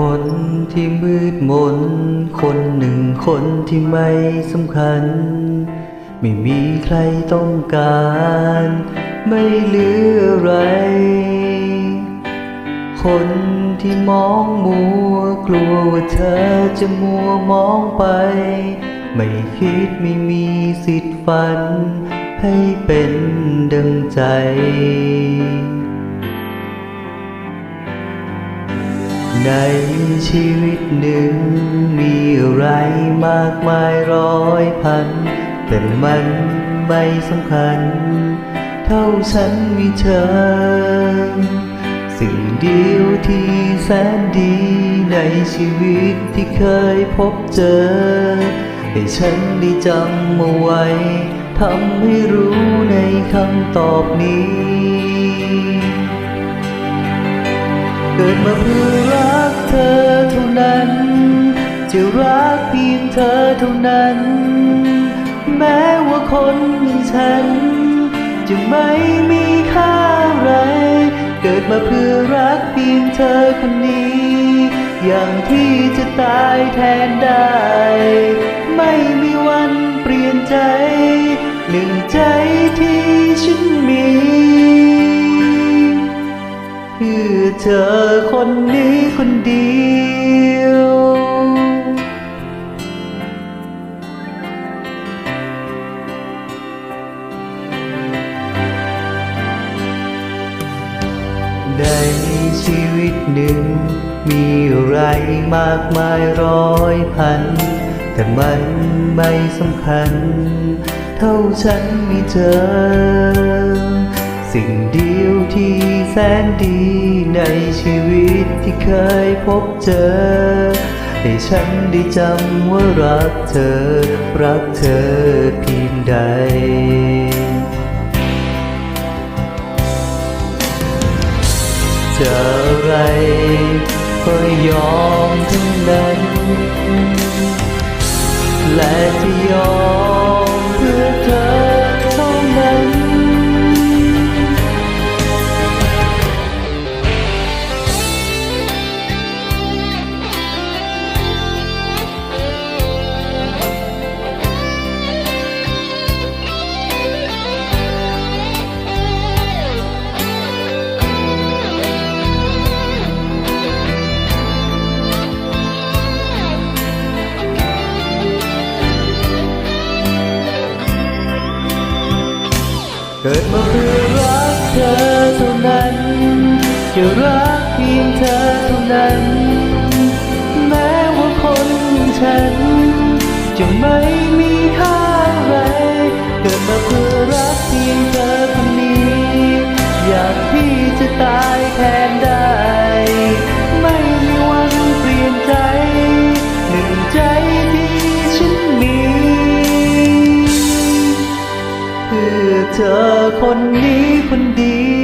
คนที่มืดมน คนหนึ่งคนที่ไม่สำคัญ ไม่มีใครต้องการ ไม่เหลืออะไร คนที่มองมัว กลัวว่าเธอจะมัวมองไป ไม่คิดไม่มีสิทธิ์ฝัน ให้เป็นดังใจ ในชีวิตหนึ่งมีอะไรมากมายร้อยพัน แต่มันไม่สำคัญ เท่าฉันมีเธอ สิ่งเดียวที่แสนดีในชีวิตที่เคยพบเจอ ให้ฉันได้จำเอาไว้ทำให้รู้ในคำตอบนี้ เกิดมาเพื่อ รักเพียงเธอเท่านั้น แม้ว่าคนอย่างฉัน จะไม่มีค่าอะไร เกิดมาเพื่อรักเพียงเธอคนนี้ อย่างที่จะตายแทนได้ ไม่มีวันเปลี่ยนใจ หนึ่งใจที่ฉันมีเพื่อเธอคนนี้คนดี ชีวิตหนึ่ง มีอะไรมากมายร้อยพัน แต่มันไม่สำคัญ เท่าฉันมีเธอ สิ่งเดียวที่แสนดีในชีวิตที่เคยพบเจอ ให้ฉันได้จำว่ารักเธอ รักเธอเพียงใด จะอะไรก็ยอมทั้งนั้น และจะยอม เกิดมาเพื่อรักเธอเท่านั้น จะรักเพียงเธอเท่านั้น แม้ว่าคนอย่างฉันจะไม่ เธอคนนี้คนดี